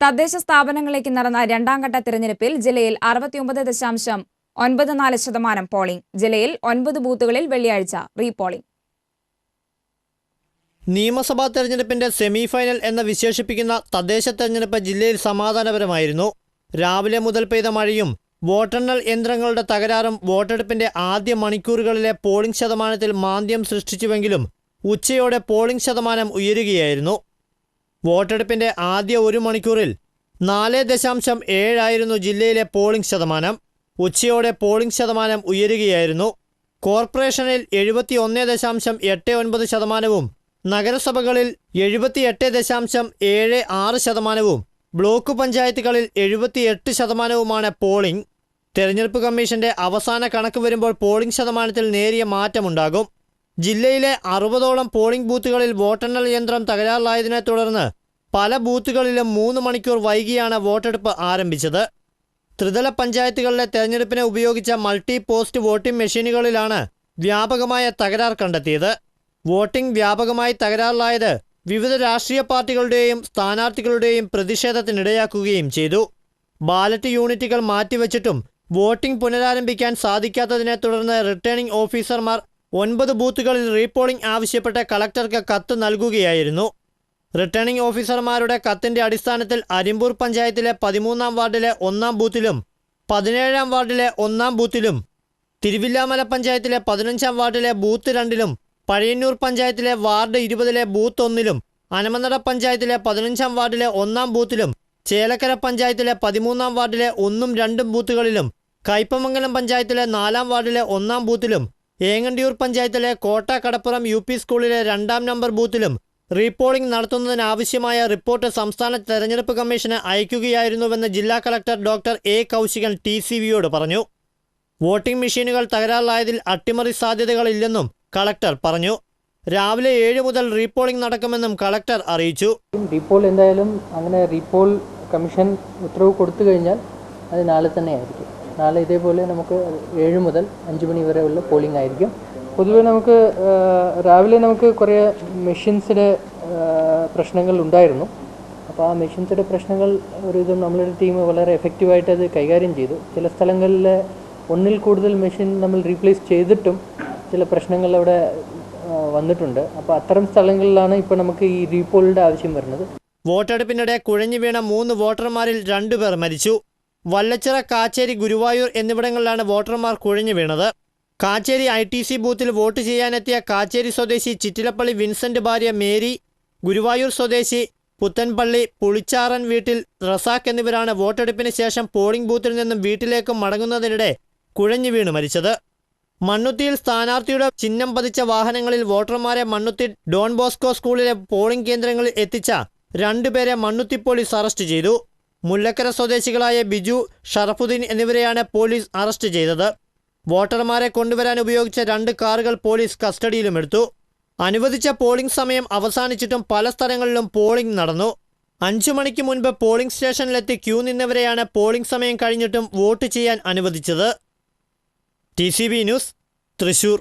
തദ്ദേശ സ്ഥാപനങ്ങളിലേക്ക് നടന്ന രണ്ടാംഘട്ട തിരഞ്ഞെടുപ്പിൽ ജില്ലയിൽ അറുപത്തിയൊമ്പത് ദശാംശം ഒൻപത് നാല് ശതമാനം പോളിംഗ് ജില്ലയിൽ ഒൻപത് ബൂത്തുകളിൽ വെള്ളിയാഴ്ച റീപോളിംഗ് നിയമസഭാ തെരഞ്ഞെടുപ്പിന്റെ സെമിഫൈനൽ എന്ന് വിശേഷിപ്പിക്കുന്ന തദ്ദേശ തെരഞ്ഞെടുപ്പ് ജില്ലയിൽ സമാധാനപരമായിരുന്നു. രാവിലെ മുതൽ പെയ്ത മഴയും വോട്ടെണ്ണൽ യന്ത്രങ്ങളുടെ തകരാറും വോട്ടെടുപ്പിന്റെ ആദ്യ മണിക്കൂറുകളിലെ പോളിംഗ് ശതമാനത്തിൽ മാന്ദ്യം സൃഷ്ടിച്ചുവെങ്കിലും ഉച്ചയോടെ പോളിംഗ് ശതമാനം ഉയരുകയായിരുന്നു. വോട്ടെടുപ്പിന്റെ ആദ്യ ഒരു മണിക്കൂറിൽ നാല് ദശാംശം ഏഴായിരുന്നു ജില്ലയിലെ പോളിംഗ് ശതമാനം. ഉച്ചയോടെ പോളിംഗ് ശതമാനം ഉയരുകയായിരുന്നു. കോർപ്പറേഷനിൽ എഴുപത്തി ഒന്ന് ദശാംശം എട്ട് ഒൻപത് ശതമാനവും നഗരസഭകളിൽ എഴുപത്തിയെട്ട് ദശാംശം ഏഴ് ആറ് ശതമാനവും ബ്ലോക്ക് പഞ്ചായത്തുകളിൽ എഴുപത്തിയെട്ട് ശതമാനവുമാണ് പോളിംഗ്. തെരഞ്ഞെടുപ്പ് കമ്മീഷന്റെ അവസാന കണക്ക് വരുമ്പോൾ പോളിംഗ് ശതമാനത്തിൽ നേരിയ മാറ്റമുണ്ടാകും. ജില്ലയിലെ അറുപതോളം പോളിംഗ് ബൂത്തുകളിൽ വോട്ടെണ്ണൽ യന്ത്രം തകരാറിലായതിനെ തുടർന്ന് പല ബൂത്തുകളിലും മൂന്ന് മണിക്കൂർ വൈകിയാണ് വോട്ടെടുപ്പ് ആരംഭിച്ചത്. ത്രിതല പഞ്ചായത്തുകളിലെ തെരഞ്ഞെടുപ്പിനെ ഉപയോഗിച്ച മൾട്ടി പോസ്റ്റ് വോട്ടിംഗ് മെഷീനുകളിലാണ് വ്യാപകമായ തകരാർ കണ്ടെത്തിയത്. വോട്ടിംഗ് വ്യാപകമായി തകരാറിലായത് വിവിധ രാഷ്ട്രീയ പാർട്ടികളുടെയും സ്ഥാനാർത്ഥികളുടെയും പ്രതിഷേധത്തിനിടയാക്കുകയും ചെയ്തു. ബാലറ്റ് യൂണിറ്റുകൾ മാറ്റിവെച്ചിട്ടും വോട്ടിംഗ് പുനരാരംഭിക്കാൻ സാധിക്കാത്തതിനെ തുടർന്ന് റിട്ടേണിംഗ് ഓഫീസർമാർ ഒൻപത് ബൂത്തുകളിൽ റീപോളിംഗ് ആവശ്യപ്പെട്ട് കളക്ടർക്ക് കത്ത് നൽകുകയായിരുന്നു. റിട്ടേണിംഗ് ഓഫീസർമാരുടെ കത്തിന്റെ അടിസ്ഥാനത്തിൽ അരിമ്പൂർ പഞ്ചായത്തിലെ പതിമൂന്നാം വാർഡിലെ ഒന്നാം ബൂത്തിലും പതിനേഴാം വാർഡിലെ ഒന്നാം ബൂത്തിലും തിരുവില്ലാമല പഞ്ചായത്തിലെ പതിനഞ്ചാം വാർഡിലെ ബൂത്ത് രണ്ടിലും പഴയന്നൂർ പഞ്ചായത്തിലെ വാർഡ് ഇരുപതിലെ ബൂത്ത് ഒന്നിലും അനമനട പഞ്ചായത്തിലെ പതിനഞ്ചാം വാർഡിലെ ഒന്നാം ബൂത്തിലും ചേലക്കര പഞ്ചായത്തിലെ പതിമൂന്നാം വാർഡിലെ ഒന്നും രണ്ടും ബൂത്തുകളിലും കയ്പമംഗലം പഞ്ചായത്തിലെ നാലാം വാർഡിലെ ഒന്നാം ബൂത്തിലും ഏങ്ങണ്ടിയൂർ പഞ്ചായത്തിലെ കോട്ട കടപ്പുറം യു പി സ്കൂളിലെ രണ്ടാം നമ്പർ ബൂത്തിലും റീപോളിംഗ് നടത്തുന്നതിനാവശ്യമായ റിപ്പോർട്ട് സംസ്ഥാന തെരഞ്ഞെടുപ്പ് കമ്മീഷന് അയക്കുകയായിരുന്നുവെന്ന് ജില്ലാ collector doctor A Kaushikan T C വിയോട് പറഞ്ഞു. വോട്ടിംഗ് മെഷീനുകൾ തകരാറിലായതിൽ അട്ടിമറി സാധ്യതകളില്ലെന്നും കളക്ടർ പറഞ്ഞു. രാവിലെ ഏഴ് മുതൽ റീപോളിംഗ് നടക്കുമെന്നും കളക്ടർ അറിയിച്ചു. റീപോൾ എന്തായാലും അങ്ങനെ റീപോൾ കമ്മീഷൻ ഉത്തരവ് കൊടുത്തു കഴിഞ്ഞാൽ അത് നാളെ തന്നെ ആയിരിക്കും. നാളെ ഇതേപോലെ നമുക്ക് ഏഴ് മുതൽ അഞ്ച് മണി വരെ ഉള്ള പോളിംഗ് ആയിരിക്കും. പൊതുവേ നമുക്ക് രാവിലെ നമുക്ക് കുറേ മെഷീൻസിന്റെ പ്രശ്നങ്ങൾ ഉണ്ടായിരുന്നു. അപ്പോൾ ആ മെഷീൻസിന്റെ പ്രശ്നങ്ങൾ ഒരുവിധം നമ്മളൊരു ടീം വളരെ എഫക്റ്റീവായിട്ട് അത് കൈകാര്യം ചെയ്തു. ചില സ്ഥലങ്ങളിൽ ഒന്നിൽ കൂടുതൽ മെഷീൻ നമ്മൾ റീപ്ലേസ് ചെയ്തിട്ടും ചില പ്രശ്നങ്ങൾ അവിടെ വന്നിട്ടുണ്ട്. അപ്പോൾ അത്തരം സ്ഥലങ്ങളിലാണ് ഇപ്പോൾ നമുക്ക് ഈ റീപോളിന്റെ ആവശ്യം വരുന്നത്. വോട്ടെടുപ്പിനിടെ കുഴഞ്ഞു വീണ മൂന്ന് വോട്ടർമാരിൽ രണ്ടുപേർ മരിച്ചു. വല്ലച്ചിറ കാച്ചേരി ഗുരുവായൂർ എന്നിവിടങ്ങളിലാണ് വോട്ടർമാർ കുഴഞ്ഞു വീണത്. കാച്ചേരി ഐ ടി സി ബൂത്തിൽ വോട്ട് ചെയ്യാനെത്തിയ കാച്ചേരി സ്വദേശി ചിറ്റിലപ്പള്ളി വിൻസെന്റ് ഭാര്യ മേരി ഗുരുവായൂർ സ്വദേശി പുത്തൻപള്ളി പുളിച്ചാറൻ വീട്ടിൽ റസാഖ് എന്നിവരാണ് വോട്ടെടുപ്പിന് ശേഷം പോളിംഗ് ബൂത്തിൽ നിന്നും വീട്ടിലേക്ക് മടങ്ങുന്നതിനിടെ കുഴഞ്ഞു വീണ് മരിച്ചത്. മണ്ണുത്തിയിൽ സ്ഥാനാർത്ഥിയുടെ ചിഹ്നം പതിച്ച വാഹനങ്ങളിൽ വോട്ടർമാരെ മണ്ണുത്തി ഡോൺ ബോസ്കോ സ്കൂളിലെ പോളിംഗ് കേന്ദ്രങ്ങളിൽ എത്തിച്ച രണ്ടുപേരെ മണ്ണുത്തി പോലീസ് അറസ്റ്റ് ചെയ്തു. മുല്ലക്കര സ്വദേശികളായ ബിജു ഷറഫുദ്ദീൻ എന്നിവരെയാണ് പോലീസ് അറസ്റ്റ് ചെയ്തത്. വോട്ടർമാരെ കൊണ്ടുവരാൻ ഉപയോഗിച്ച രണ്ട് കാറുകൾ പോലീസ് കസ്റ്റഡിയിലുമെടുത്തു. അനുവദിച്ച പോളിംഗ് സമയം അവസാനിച്ചിട്ടും പല സ്ഥലങ്ങളിലും പോളിംഗ് നടന്നു. അഞ്ചു മണിക്ക് മുൻപ് പോളിംഗ് സ്റ്റേഷനിലെത്തി ക്യൂ നിന്നവരെയാണ് പോളിംഗ് സമയം കഴിഞ്ഞിട്ടും വോട്ട് ചെയ്യാൻ അനുവദിച്ചത്. T news Thrissur.